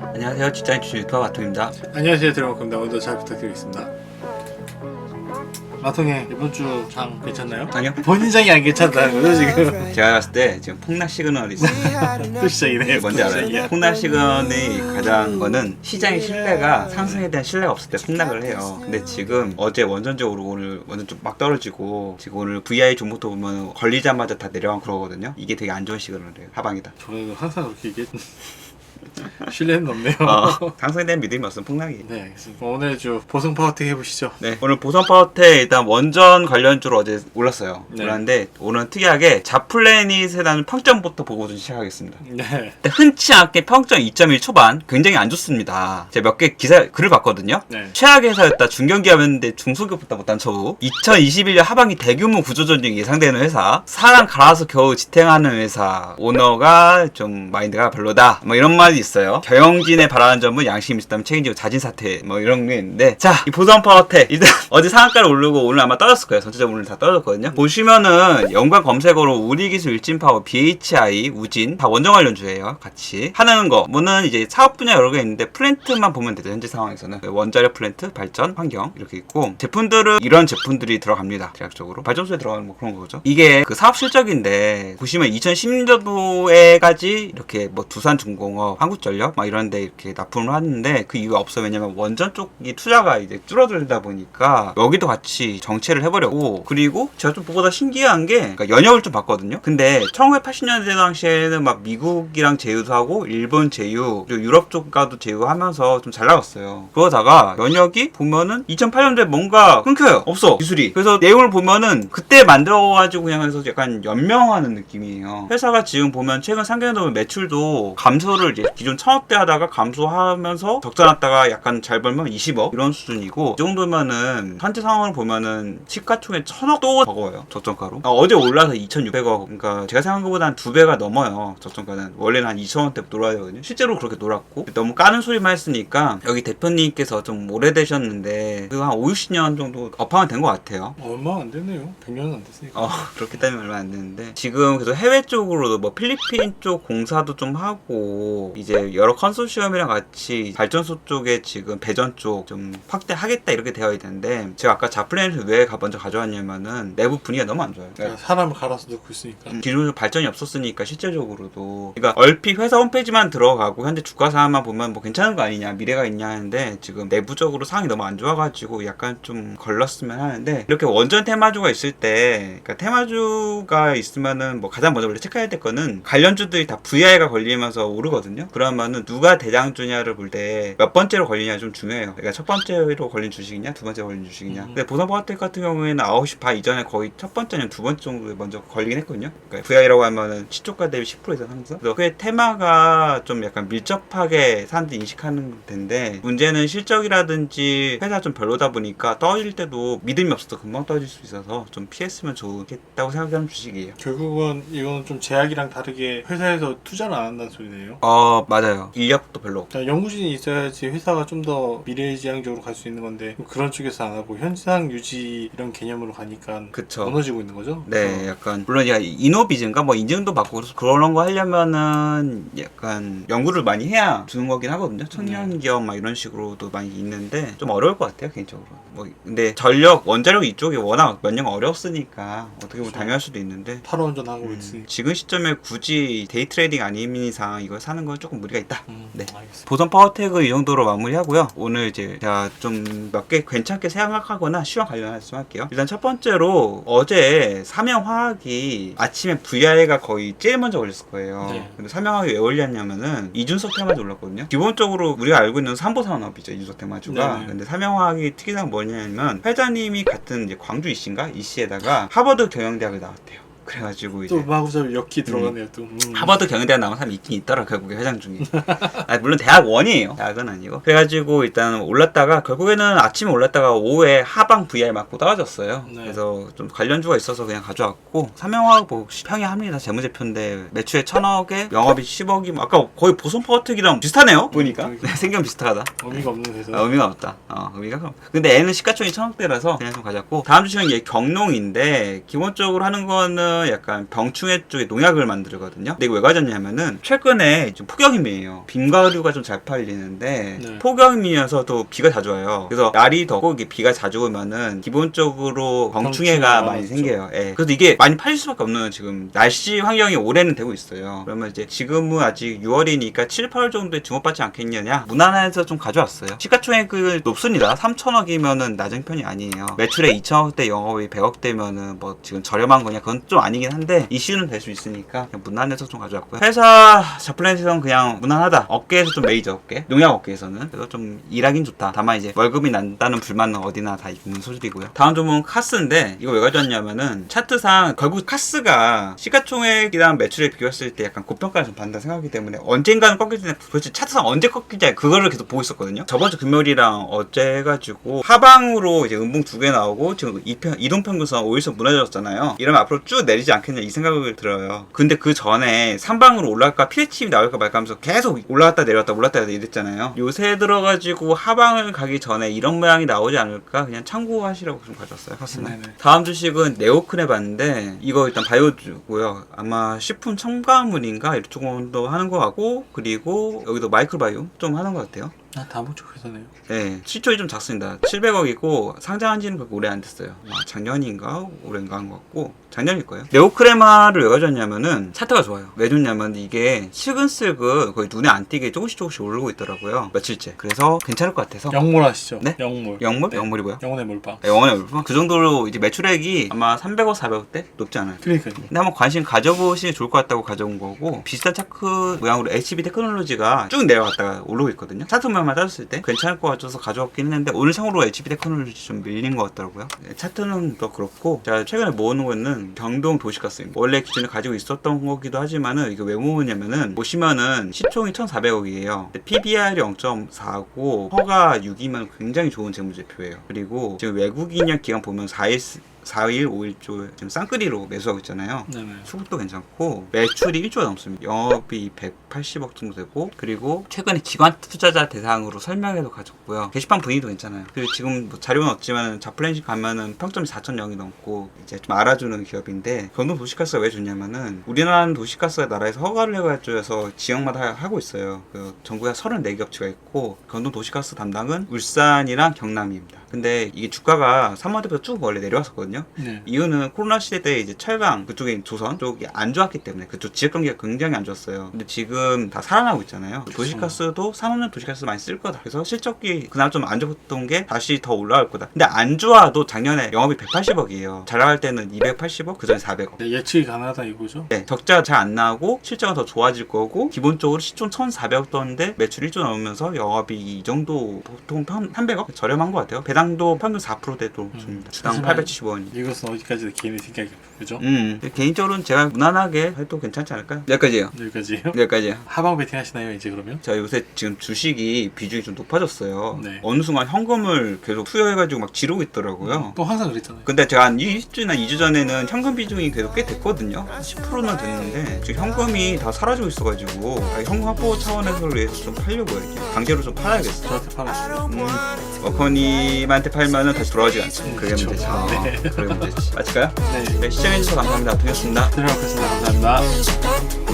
안녕하세요. 직장인 주식 유튜버 마통입니다. 안녕하세요 드라마입니다 오늘도 잘 부탁드리겠습니다 마통에 이번 주 장 괜찮나요? 아니요. 본인 장이 안 괜찮다는 거죠 지금? 제가 봤을 때 지금 폭락 시그널이 있어요. 또 시작이네 뭔지 또 알아요? 폭락 시그널이 가장 거는 시장의 신뢰가 상승에 대한 신뢰가 없을 때 폭락을 해요. 근데 지금 어제 원전적으로 오늘 완전 좀 막 떨어지고 지금 오늘 VI 종목도 보면 걸리자마자 다 내려간 그러거든요. 이게 되게 안 좋은 시그널이에요. 하방이다. 저는 항상 그렇게 얘기해 신뢰는 없네요 어, 대한 믿음이 없으면 폭락이에요. 네 알겠습니다 오늘 주 보성 파워텍 해보시죠 네, 오늘 보선 파워텍 일단 원전 관련주로 어제 올랐어요. 네. 올랐는데 오늘은 특이하게 자플래닛에 대한 평점부터 보고 좀 시작하겠습니다. 네 근데 흔치 않게 평점 2.1 초반 굉장히 안 좋습니다. 제가 몇 개 기사 글을 봤거든요. 네. 최악의 회사였다. 중견기업이었는데 중소기업보다 못한 처우. 2021년 하반기 대규모 구조조정이 예상되는 회사. 사람 갈아서 겨우 지탱하는 회사. 오너가 좀 마인드가 별로다. 뭐 이런 말이 있어요. 경영진의 바라는 점은 양심 있다면 책임지고 자진 사퇴. 뭐 이런 게 있는데. 자, 이 보선 파워텍. 일단 어제 상한가를 오르고 오늘 아마 떨어졌을 거예요. 전체적으로 오늘 다 떨어졌거든요. 보시면은 연관 검색어로 우리기술 일진파워, BHI, 우진 다 원정 관련주예요. 같이 하는 거. 뭐는 이제 사업 분야 여러 개 있는데 플랜트만 보면 되죠. 현재 상황에서는 원자력 플랜트, 발전, 환경 이렇게 있고 제품들은 이런 제품들이 들어갑니다. 대략적으로 발전소에 들어가는 뭐 그런 거죠. 이게 그 사업 실적인데 보시면 2016년도에까지 이렇게 뭐 두산중공업, 한국전력 막 이런데 이렇게 납품을 하는데 그 이유가 없어. 왜냐면 원전 쪽이 투자가 이제 줄어들다 보니까 여기도 같이 정체를 해버렸고 그리고 제가 좀 보고다 신기한 게 그러니까 연역을 좀 봤거든요. 근데 1980년대 당시에는 막 미국이랑 제휴도 하고 일본 제휴 그리고 유럽 쪽과도 제휴하면서 좀 잘 나갔어요. 그러다가 연역이 보면은 2008년도에 뭔가 끊겨요. 없어 기술이. 그래서 내용을 보면은 그때 만들어가지고 그냥 해서 약간 연명하는 느낌이에요. 회사가 지금 보면 최근 3개월 동안 매출도 감소를 이제 기존 1000억대 하다가 감소하면서 적자 났다가 약간 잘 벌면 20억? 이런 수준이고 이 정도면은 현재 상황을 보면은 시가총액 1000억도 적어요 저점가로. 아, 어제 올라서 2600억. 그러니까 제가 생각한 것보다 한 두 배가 넘어요 저점가는. 원래는 한 2000원대 놀아야 되거든요. 실제로 그렇게 놀았고. 너무 까는 소리만 했으니까 여기 대표님께서 좀 오래되셨는데 그 한 5, 60년 정도 업하면 된 것 같아요. 얼마 안 됐네요. 100년은 안 됐으니까. 어, 그렇기 때문에 얼마 안 되는데. 지금 그래서 해외 쪽으로도 뭐 필리핀 쪽 공사도 좀 하고 이제 여러 컨소시엄이랑 같이 발전소 쪽에 지금 배전 쪽 좀 확대하겠다 이렇게 되어 있는데 제가 아까 자플랜을 왜 가- 먼저 가져왔냐면은 내부 분위기가 너무 안 좋아요. 그러니까 사람을 갈아서 넣고 있으니까. 기존 발전이 없었으니까 실제적으로도. 그러니까 얼핏 회사 홈페이지만 들어가고 현재 주가 상황만 보면 뭐 괜찮은 거 아니냐 미래가 있냐 하는데 지금 내부적으로 상황이 너무 안 좋아가지고 약간 좀 걸렀으면 하는데 이렇게 원전 테마주가 있을 때 그러니까 테마주가 있으면은 뭐 가장 먼저 원래 체크해야 될 거는 관련주들이 다 VI가 걸리면서 오르거든요 그러면은 누가 대장주냐를 볼 때 몇 번째로 걸리냐 좀 중요해요. 그러니까 첫 번째로 걸린 주식이냐 두 번째로 걸린 주식이냐. 음. 근데 보선버텍 같은 경우에는 9시 반 이전에 거의 첫 번째는 두 번째 정도에 먼저 걸리긴 했거든요. 그러니까 VI라고 하면은 시초가 대비 10% 이상 상승 그래서 그 테마가 좀 약간 밀접하게 사람들이 인식하는 텐데 문제는 실적이라든지 회사 좀 별로다 보니까 떨어질 때도 믿음이 없어서 금방 떨어질 수 있어서 좀 피했으면 좋겠다고 생각하는 주식이에요. 결국은 이거는 좀 제약이랑 다르게 회사에서 투자를 안 한다는 소리네요. 어 맞아요 인력도 별로 없고 자, 연구진이 있어야지 회사가 좀 더 미래지향적으로 갈 수 있는 건데 그런 쪽에서 안 하고 현상 유지 이런 개념으로 가니까 그쵸 무너지고 있는 거죠? 네, 약간 물론 야 이노비즈인가 뭐 인증도 받고 그런 거 하려면은 약간 연구를 많이 해야 주는 거긴 하거든요. 청년 기업 막 이런 식으로도 많이 있는데 좀 어려울 것 같아요 개인적으로. 뭐 근데 전력 원자력 이쪽이 워낙 몇 년 어렵으니까 어떻게 보면 그렇죠. 당연할 수도 있는데. 탈 원전하고 음, 있으니까 지금 시점에 굳이 데이 트레이딩 아닌 이상 이걸 사는 건 조금 무리가 있다. 음, 네. 알겠습니다 보선 파워텍은 이 정도로 마무리하고요. 오늘 이제 제가 좀 몇 개 괜찮게 생각하거나 시황 관련 말씀할게요. 일단 첫 번째로 어제 삼양화학이 아침에 VI가 거의 제일 먼저 걸렸을 거예요. 네. 근데 삼양화학이 왜 걸렸냐면은 이준석 테마주 올랐거든요. 기본적으로 우리가 알고 있는 삼보 산업이죠 이준석 테마주가. 네네. 근데 삼양화학이 특이사항 뭐냐면 회장님이 같은 이제 광주 이씨인가 이씨에다가 하버드 경영대학을 나왔대요. 그래가지고 이제 또 마구잡이 역기 들어가네요 또 음. 하버드 경영대학 나온 사람이 있긴 있더라 결국에 회장 중에 아, 물론 대학원이에요 대학은 아니고 그래가지고 일단 올랐다가 결국에는 아침에 올랐다가 오후에 하방 VR 맞고 떨어졌어요 네. 그래서 좀 관련주가 있어서 그냥 가져왔고 삼양화학 뭐 평이합니다 재무제표인데 매출에 천억에 영업이 10억이 뭐 아까 거의 파워텍이랑 비슷하네요 보니까 그러니까. 네, 생긴 비슷하다 의미가 없는 회사 아, 의미가 없다. 어, 의미가 그럼. 근데 애는 시가총이 천억대라서 그냥 좀 가졌고 다음 주식은 얘 경농인데 기본적으로 하는 거는 약간 병충해 쪽에 농약을 만들거든요. 근데 이거 왜 가졌냐면은 최근에 좀 폭염임이에요. 빙과류가 좀 잘 팔리는데 네. 폭염이면서도 비가 자주 와요. 그래서 날이 덥고 이게 비가 자주 오면은 기본적으로 병충해가 많이. 생겨요. 예. 그래서 이게 많이 팔릴 수밖에 없는 지금 날씨 환경이 올해는 되고 있어요. 그러면 이제 지금은 아직 6월이니까 7, 8월 정도에 주목받지 않겠느냐? 무난해서 좀 가져왔어요. 시가총액이 높습니다. 3천억이면은 낮은 편이 아니에요. 매출에 2천억대 영업이 100억대면은 뭐 지금 저렴한 거냐? 그건 좀 아니 긴 한데 이슈는 될 수 있으니까 그냥 무난해서 좀 가져왔고요. 회사 자플랜에서는 그냥 무난하다. 업계에서 좀 메이저 업계, 농약 업계에서는 그래서 좀 일하긴 좋다. 다만 이제 월급이 난다는 불만은 어디나 다 있는 소리고요. 다음 종목은 카스인데 이거 왜 가져왔냐면은 차트상 결국 카스가 시가총액이랑 매출에 비교했을 때 약간 고평가를 좀 받는다 생각하기 때문에 언젠가는 꺾일 텐데 도대체 차트상 언제 꺾이지 그거를 계속 보고 있었거든요. 저번 주 금요일이랑 어제 해가지고 하방으로 이제 음봉 두 개 나오고 지금 이동평균선 5일선 무너졌잖아요. 이러면 앞으로 쭉 내리지 않겠냐 이 생각을 들어요. 근데 그 전에 3방으로 올라갈까 피레침이 나올까 말까 하면서 계속 올라갔다 내려왔다 올랐다 이랬잖아요. 요새 들어가지고 하방을 가기 전에 이런 모양이 나오지 않을까 그냥 참고하시라고 좀 가져왔어요. 카스는. 네네. 다음 주식은 네오큰에 봤는데 이거 일단 바이오주고요. 아마 식품 첨가물인가 이쪽 정도 하는 것 같고 그리고 여기도 마이크로바이오 좀 하는 것 같아요. 아, 다목적 회사네요. 네, 시초이 좀 작습니다. 700억이고 상장한 지는 그렇게 오래 안 됐어요. 아마 작년인가 올해인가 한 것 같고 작년일 거예요. 네오크레마를 왜 가져왔냐면은 차트가 좋아요. 왜 좋냐면 이게 슬근슬근 거의 눈에 안 띄게 조금씩 조금씩 오르고 있더라고요. 며칠째. 그래서 괜찮을 것 같아서. 영몰 아시죠? 네? 영몰. 영물? 네. 영물이 뭐야? 영혼의 몰빵. 네, 영원의 물품? 그 정도로 이제 매출액이 아마 300억, 400억대 높지 않아요. 그러니까요. 근데 한번 관심 가져보시면 좋을 것 같다고 가져온 거고 비슷한 차크 모양으로 HB 테크놀로지가 쭉 내려갔다가 오르고 있거든요 차트 모양만 따졌을 때 괜찮을 것 같아서 가져왔긴 했는데 오늘 상으로 HB 테크놀로지 좀 밀린 것 같더라고요. 네, 차트는 더 그렇고 제가 최근에 모으는 거는 경동 도시가스입니다. 원래 기존에 가지고 있었던 거기도 하지만은 이게 왜 모으냐면은 보시면은 시총이 1,400억이에요. PBR이 0.4고 허가 6이면 굉장히 좋은 재무제표예요. 그리고 지금 외국인형 기간 보면 4일 4일, 5일조 지금 쌍끌이로 매수하고 있잖아요. 네네. 수급도 괜찮고 매출이 1조가 넘습니다. 영업이 180억 정도 되고 그리고 최근에 기관 투자자 대상으로 설명회도 가졌고요. 게시판 분위기도 괜찮아요. 그리고 지금 뭐 자료는 없지만 자플랜식 가면은 평점이 4,000영이 넘고 이제 좀 알아주는 기업인데 경동 도시가스가 왜 좋냐면은 우리나라는 도시가스가 나라에서 허가를 해가지고 지역마다 하- 하고 있어요. 그 전국에 34기업체가 있고 경동 도시가스 담당은 울산이랑 경남입니다. 근데 이게 주가가 3만 대부터 쭉 원래 내려왔었거든요. 네. 이유는 코로나 시대 때 이제 철강 그쪽에 조선 쪽이 안 좋았기 때문에 그쪽 지역 경기가 굉장히 안 좋았어요. 근데 지금 다 살아나고 있잖아요. 도시가스도 산업용 도시가스 많이 쓸 거다. 그래서 실적이 그나마 좀 안 좋았던 게 다시 더 올라갈 거다. 근데 안 좋아도 작년에 영업이 180억이에요. 잘 나갈 때는 280억, 그 전에 400억. 네, 예측이 가능하다 이거죠? 네, 적자가 잘안 나고 실적은 더 좋아질 거고 기본적으로 시총 1,400억 떴는데 매출 1조 넘으면서 영업이 이 정도 보통 300억 저렴한 것 같아요. 배당도 평균 4%대도 줍니다. 주당 하지만 870원. 이것은 어디까지 개인의 생각이 그죠? 음, 개인적으로는 제가 무난하게 해도 괜찮지 않을까요? 여기까지예요. 여기까지예요. 여기까지예요. 하방 베팅 하시나요 이제 그러면? 제가 요새 지금 주식이 비중이 좀 높아졌어요. 네. 어느 순간 현금을 계속 투여해가지고 막 지르고 있더라고요. 또 항상 그랬잖아요. 근데 제가 한 20주나 2주 전에는 현금 비중이 계속 꽤 됐거든요. 한 10%는 됐는데 지금 현금이 다 사라지고 있어가지고 아, 현금 확보 차원에서 위해서 좀 팔려고요. 이렇게 강제로 좀 팔아야겠어. 저한테 팔았어요. 음, 워커님한테 팔면은 다시 돌아오지 않죠. 그게 그쵸. 문제죠. 네. 그게 문제지. 맞을까요? 네. 네, 시청해주셔서 감사합니다. 고맙습니다. 들어가겠습니다. 감사합니다.